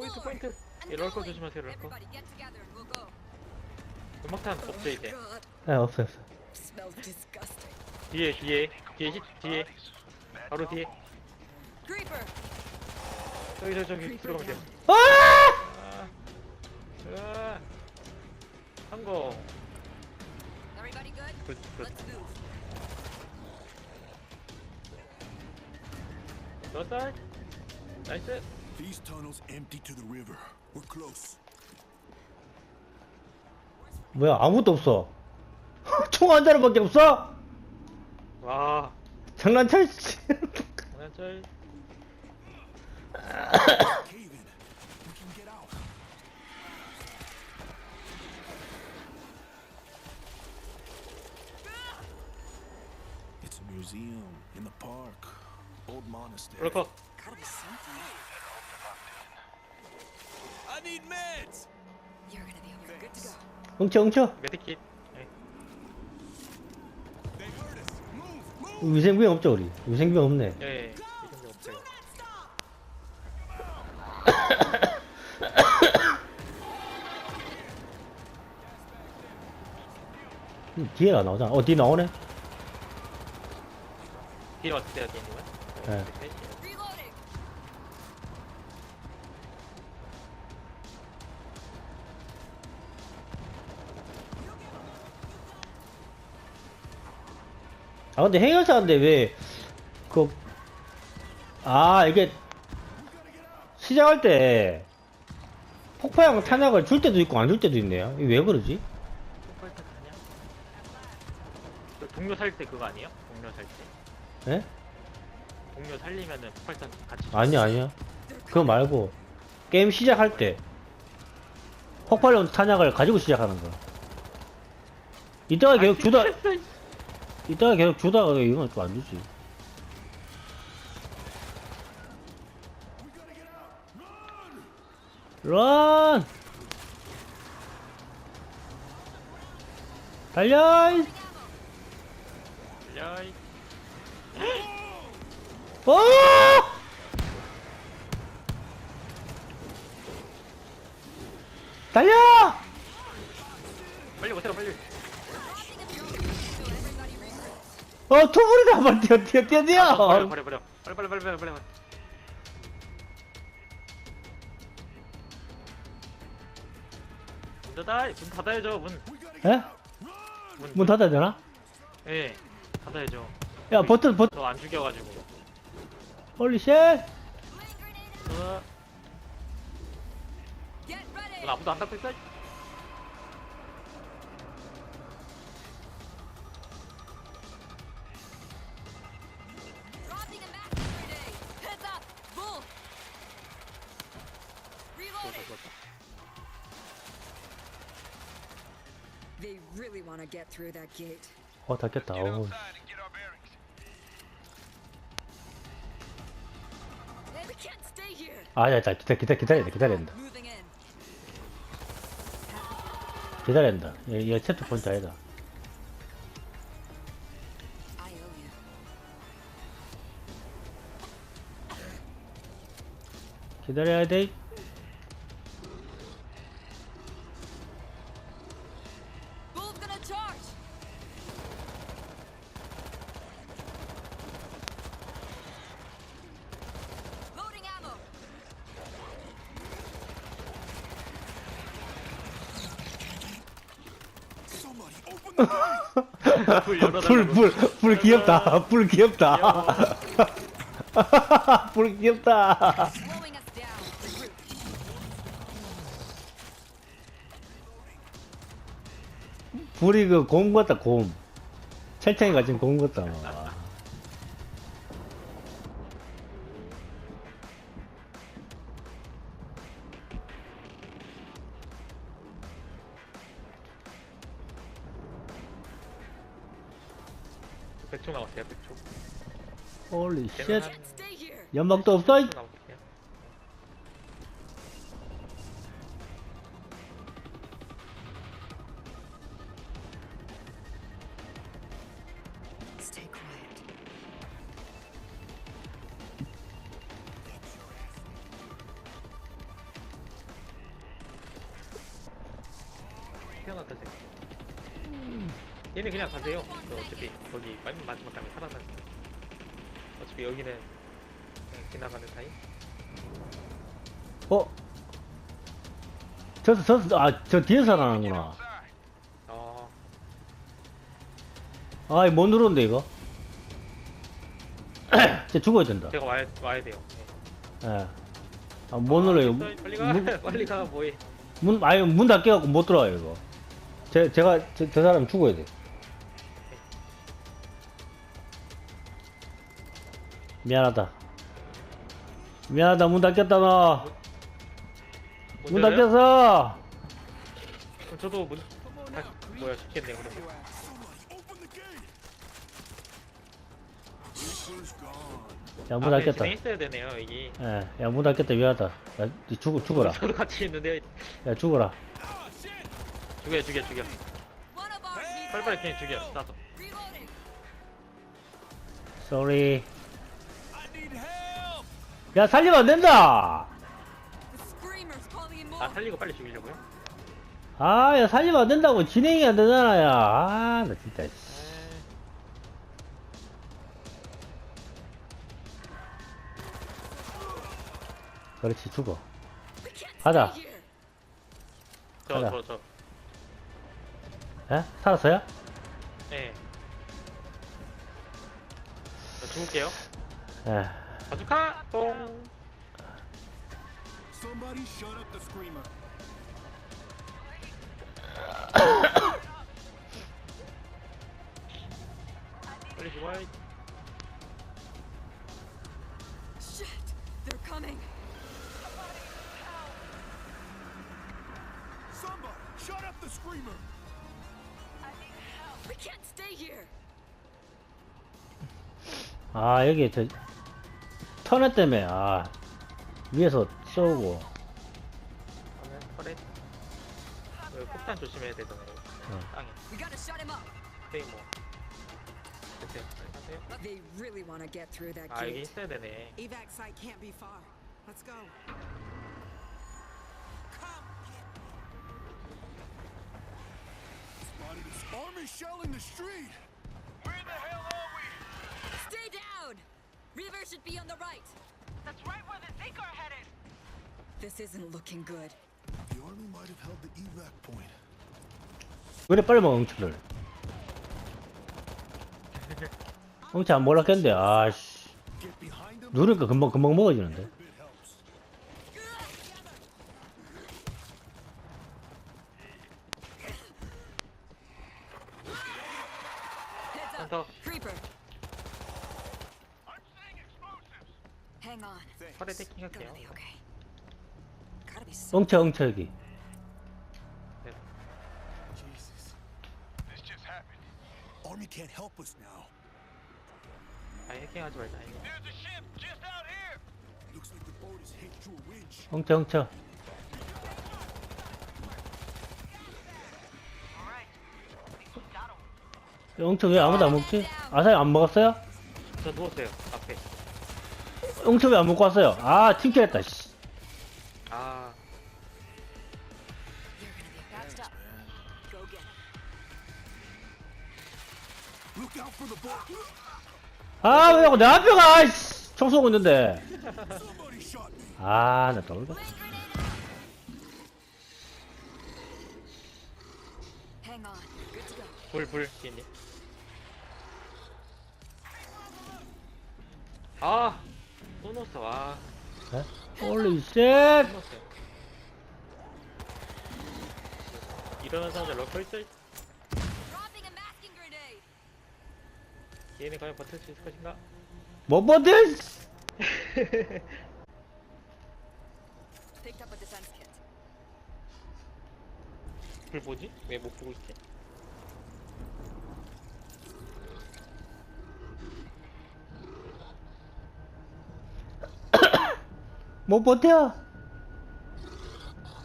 포인트 포인트 예, 럴거 조심하세요 럴거. 음악탄 없죠 이제 네 없어 없어. 뒤에 뒤에 뒤에 히- 뒤에 바로 뒤에 저기 저기 저기 들어가면 돼요 아! 아, 한거 everybody good? 굿, 굿. Let's move. 넣었다 나이스 These tunnels empty to the river. We're close. 뭐야 아무것도 없어 총 한 자루밖에 없어? 와 장난쳐 하나짤 Cave in. We can get out. It's a museum in the park. Old monastery. 럴거 Gotta be something. I need meds. You're gonna be over. Good to go. 엉쳐 엉쳐 메디킷 네. They heard us. Move, move. 위생병 없죠 우리 위생병 없네 예 이런 게 없어요 음, 뒤에가 나오잖아 어 뒤에 나오네 뒤에 왔을 때가 되는 거야? 네. 아 근데 행여사인데 왜 그 아 이게 시작할 때 폭파형 탄약을 줄 때도 있고 안 줄 때도 있네요 이게 왜 그러지? 폭발탄? 그 동료 살 때 그거 아니에요? 동료 살 때? 예? 동료 살리면은 폭발탄 같이 아니야 아니야 그거 말고 게임 시작할 때 폭발형 탄약을 가지고 시작하는 거 이따가 계속 주다 이따가 계속 주다가 이건 또 안 주지 런 달려 이- 야이 어! 달려! 빨리 오세요 빨리 어, 투불이다! 한번 뛰어, 뛰어, 뛰어, 뛰어! 아, 버려 버려 버려 빨리 빨리 빨리 빨리 빨리 빨리 문 닫아 문 닫아야죠 문 예? 문, 문 닫아야 되나? 예 닫아야죠 야, 버튼, 버튼, 너 안 죽여가지고 홀리 쉣! 어, Get ready. 넌 아무도 안 닫고 있어 Reloading. They really want to get through that gate. 어, 닫혔다. 어. We can't stay here. 아, 야, 자, 기다, 기다, 기다려야 돼, 기다려야 된다. Moving in. 기다려야 된다. 얘, 얘 채트 본자 아니다. I 불 열어달라고 불, 불, 불 귀엽다. 불 귀엽다. 불 귀엽다. Slowing us down. Regroup. 불이 그 곰 같다, 곰. 철창이 가진 곰 같다. 100초 남았어요 100초. 홀리 쉣 연막도 없어 이- 얘는 그냥 가세요. 마지막 가면 살아나니까. 어차피 여기는 그냥 지나가는 사이. 어? 저, 저, 아, 저 뒤에서 살아나는구나. 어, 아, 이 못 누르는데, 이거? 쟤 죽어야 된다. 제가 와야 와야 돼요. 네. 예. 아, 못 눌러요. 빨리 빨리 가, 문, 빨리 가, 뭐해? 문, 아니, 문 닫혀갖고 못 들어와요, 이거. 제, 제가, 저, 저 사람 죽어야 돼. 미안하다. 미안하다, 문 닫혔다, 너. 문 열어요? 닫혔어! 그럼 저도 문, 다, 뭐야, 시켰네, gone. 야, 문 아, 네, 닫혔다. 진행했어야 되네요, 이게. 예, 야, 문 닫혔다, 미안하다. 야, 니 죽어, 죽어라. 저도 같이 있는데, 야, 죽어라. 죽여, 죽여, 죽여. One of ours needs 빨리빨리 그냥 죽여, reloading. sorry. 야, 살리면 안 된다! 아. 살리고 빨리 죽이려고요? 아, 야, 살리면 안 된다고. 진행이 안 되잖아, 야. 아, 나 진짜. 씨. 그렇지, 죽어. 가자. 저, 가자. 저, 저. 에? 살았어요? 네. 저 죽을게요. 예. 바주카! 똥! Somebody shut up the screamer. 빨리 죽어야 Shit, they're coming. Somebody shut up the screamer. We can't stay here. 아, 여기 저, 터널 때문에, 아, 위에서 쏘고. 저는 터렛. 그 폭탄 조심해야 되잖아요. 어. 땅에. We gotta shut him up. 스테이 뭐. 빨리 가세요. They really want to get through that 아, 이게 gate. 있어야 되네. Evac site can't be far. Let's go. Spotted a army shell in the street. Reaver should be on the right. That's right where they think are headed. This isn't looking good. The army might have held the evac point. 왜 이래 빨리 먹어, 엉치를. 엉치 안 몰랐겠는데, 아씨. 누르니까 금방, 금방 먹어지는데. Bit helps. Heads up. Hunter. Creeper. Hang on. 터렛 해킹 Gonna 할게요. be okay. Jesus. This just happened. Army can't help us now. 아, 해킹하지 말자. 이거. There's a ship just out here. Looks like the boat is hit through a winch. 엉치, 엉치. 엉치 왜 아무도 안 먹지? 아사히 안 먹었어요? 저 누웠어요. 앞에. 엉치 왜안 먹고 왔어요? 아, 팀킬 했다, 씨. 아, 왜 자꾸 내 앞에 가, 씨. 총 쏘고 있는데. 아, 나 grenade. Hang on. Good to go. 불, 불, 뒤에 아, 또 넣었어. 아, 홀리 쉣! 또 넣었어요. 일어나자마자 럭커 있어. Dropping a masking grenade. 얘네 과연 버틸 수 있을 것인가? Picked up a defense kit. 불 뭐지? 왜 못 보고 있지? 못 버텨!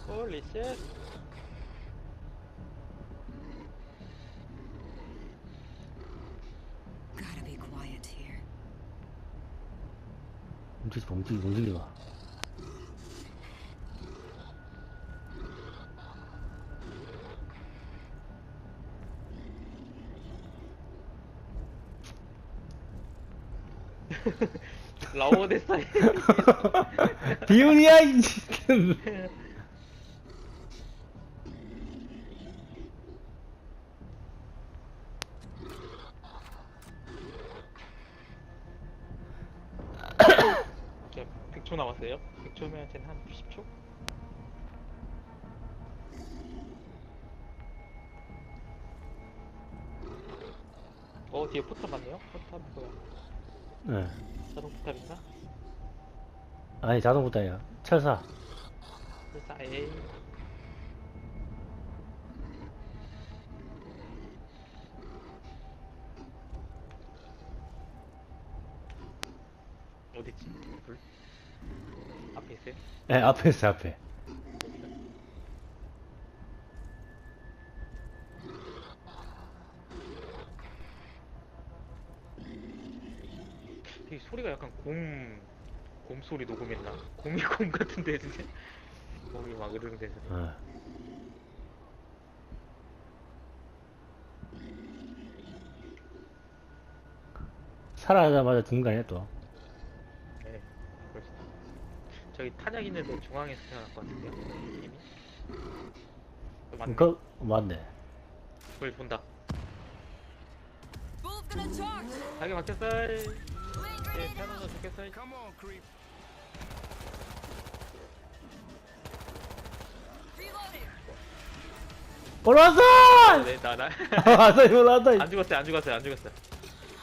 홀리 쉣. 你是总之，我觉得吧，老我得死，丢你阿。 한 90초? 어 뒤에 포탑 맞네요? 포탑 뭐야? 네. 자동 포탑인가? 아니 자동부터야. 철사. 불사 에이 어딨지? 불? 앞에 있어요? 네 앞에 있어 앞에. 되게 소리가 약간 곰, 곰 소리 녹음했나? 곰이 곰 같은데 진짜? 곰이 막 으르렁대는 소리 어. 살아나자마자 죽는 거 아니야 또. 네, 벌써. 저기 탄약 있는데 중앙에서 태어날 것 같은데요? 이미? 또 맞네. 그 맞네. 불 본다. Bull's gonna charge. 자기. Laying 네, grenade 태어나서 out. 죽겠어. Come on, creep. Reloading. 올라왔어! 네, 나, 나. 왔어 이거 올라왔다. 안 죽었어요, 안 죽었어요, 안 죽었어요.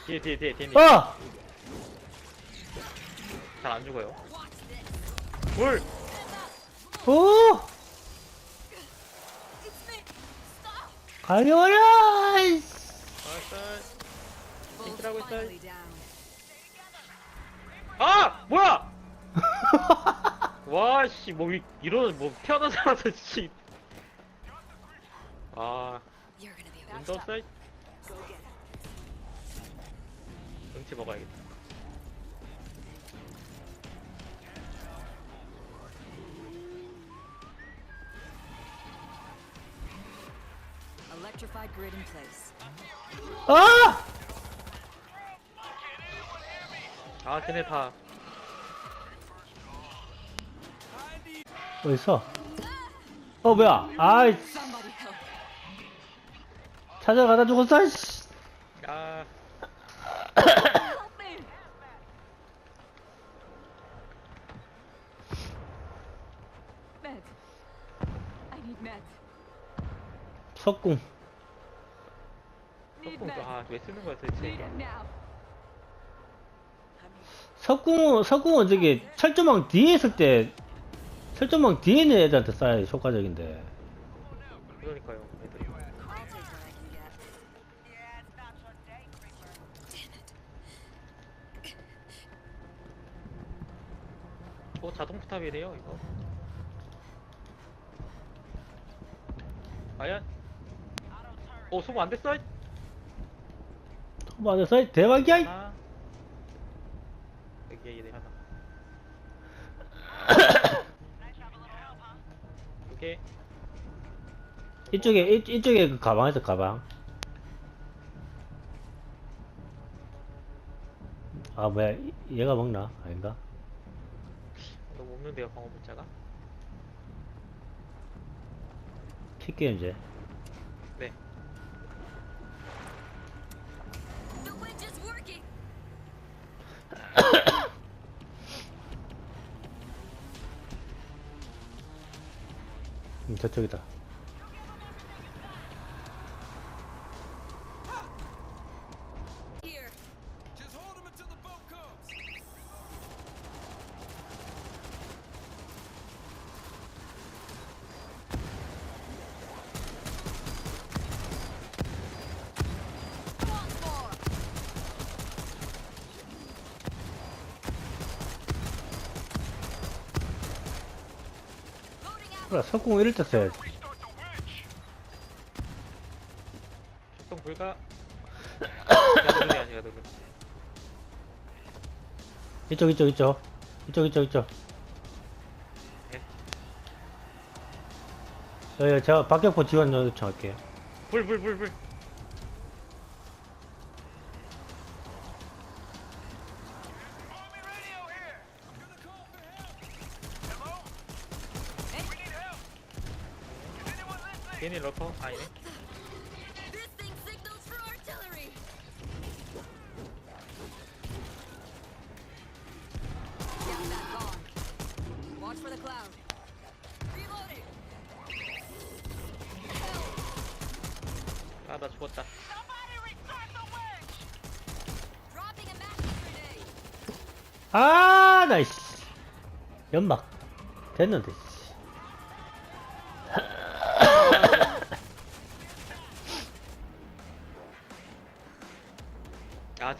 뒤에, 뒤에, 뒤에, 뒤에. 어! 잘안 죽어요. 불! 오! 가려워라! 알았어. 아! 뭐야! 와, 씨, 뭐, 이- 이런, 뭐, 태어나자마자, 씨. 아, Go get it. 응치 먹어야겠다. 아! 아, 쟤네 다. 어딨어? 어 뭐야? 아이. 찾아가다 죽었어 씨. 아, Help me. Med. I need med. 석궁 Need 석궁, med. 아, 왜 쓰는 거야, 도대체. 석궁은 석궁은 저기 철조망 뒤에 있을 때 철조망 뒤에 있는 애들한테 쏴야 효과적인데 그러니까요, 애들이. 어, 자동 포탑이래요, 이거. 과연? 어, 소모 안 됐어? 맞아서 대박이야 이. 하나. 개. 이쪽에 이, 이쪽에 그 가방에서 가방 아 뭐야 이- 얘가 먹나 아닌가 너무 없는데요, 방어 문자가? 킬게 이제 네. 저쪽이다 그래 석궁 이럴 때 써야지 출동 불가. 야동이 아니라 너는. 이쪽 이쪽 이쪽 이쪽 이쪽 이쪽 네. 예, 제가 박격포 지원 요청할게요 불, 불, 불, 불. 괜히 러커 아니네. This thing signals for artillery. Get that gone. Watch for the cloud. Reloading. Help. 아나 죽었다. 아, 나, 씨. 연막. 됐는데, 씨.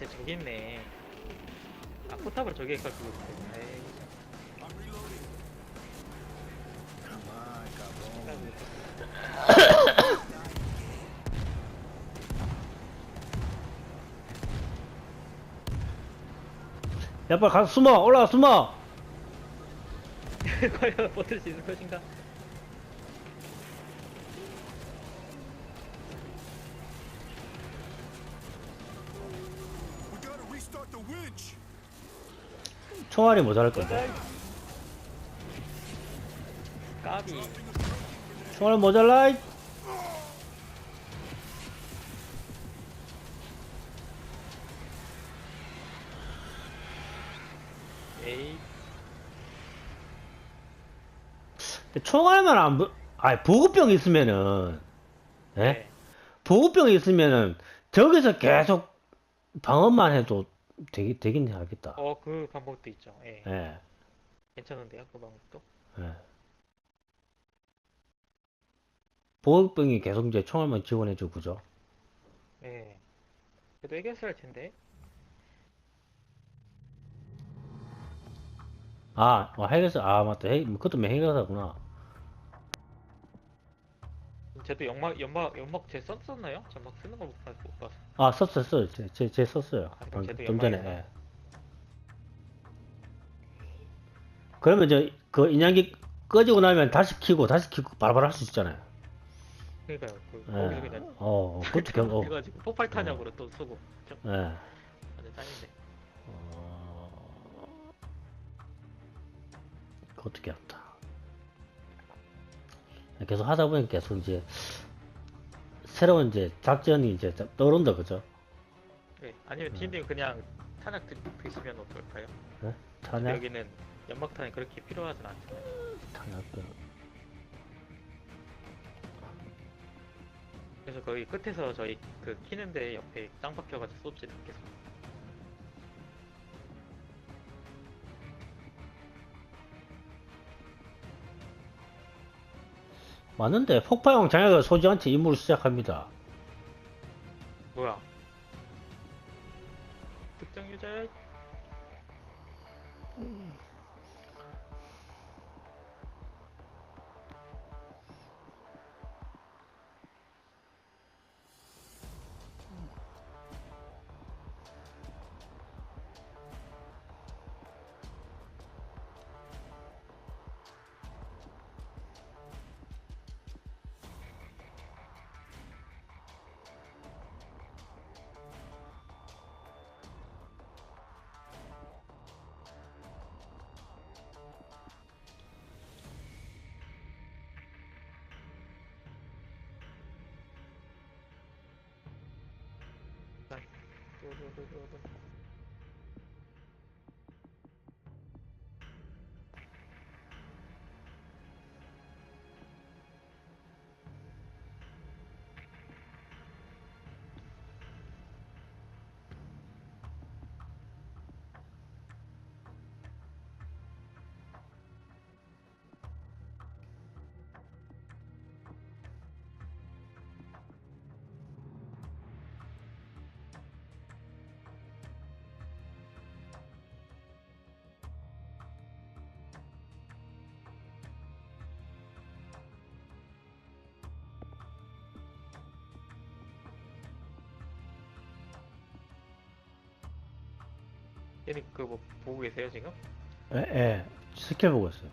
쟤 저기 있네. 아, 포탑을 저기에 깔고 있네. 에이, 야, 빨리 가서 숨어! 올라가 숨어! 과연 버틸 수 있을 것인가? 총알이 모자랄 건데. 까비. 총알 모자라! 이. 에이, 총알만 안, 부... 아, 보급병 있으면은, 예? 네. 보급병 있으면은, 저기서 계속 방어만 해도 되긴, 되긴 하겠다. 어, 그 방법도 있죠. 예. 예, 괜찮은데요, 그 방법도? 예. 보급병이 계속 이제 총알만 지원해주고, 그죠? 예. 그래도 이겼을 텐데. 아, 어, 해결사, 아, 맞다. 해, 그것도 해결사구나. 쟤도 연막, 연막, 연막 쟤 썼었나요? 전막 쓰는 걸못 봤- 못 봤어. 아, 썼어요, 썼어요. 제, 제, 제 썼어요. 아, 그럼 방금 쟤도 좀 전에, 연말이구나. 예. 그러면 이제 그 인양기 꺼지고 나면 다시 켜고 다시 켜고 바로바로 할 수 있잖아요. 그러니까요. 그, 예. 거기서 그냥. 어, 그것도 경, 어, 해가지고 폭발 탄약으로 또 쓰고. 좀 예. 완전 짱인데. 어, 그것도 귀엽다. 계속 하다 보면 계속 이제 새로운 이제 작전이 이제 떠오른다, 그죠? 예. 아니면 팀님 그냥 탄약 드, 드시면 어떨까요? 네? 탄약, 여기는 연막탄이 그렇게 필요하진 않잖아요. 탄약도. 그래서 거기 끝에서 저희 그 키는데 옆에 짱 박혀가지고 쏘지 계속. 맞는데 폭파용 장약을 소지한 채 임무를 시작합니다. 뭐야? 특정 유저 ওঠো, ওঠো, ওঠো, ওঠো। 얘는 그뭐 보고 계세요 지금? 예, 예. 스킬 보고 있어요.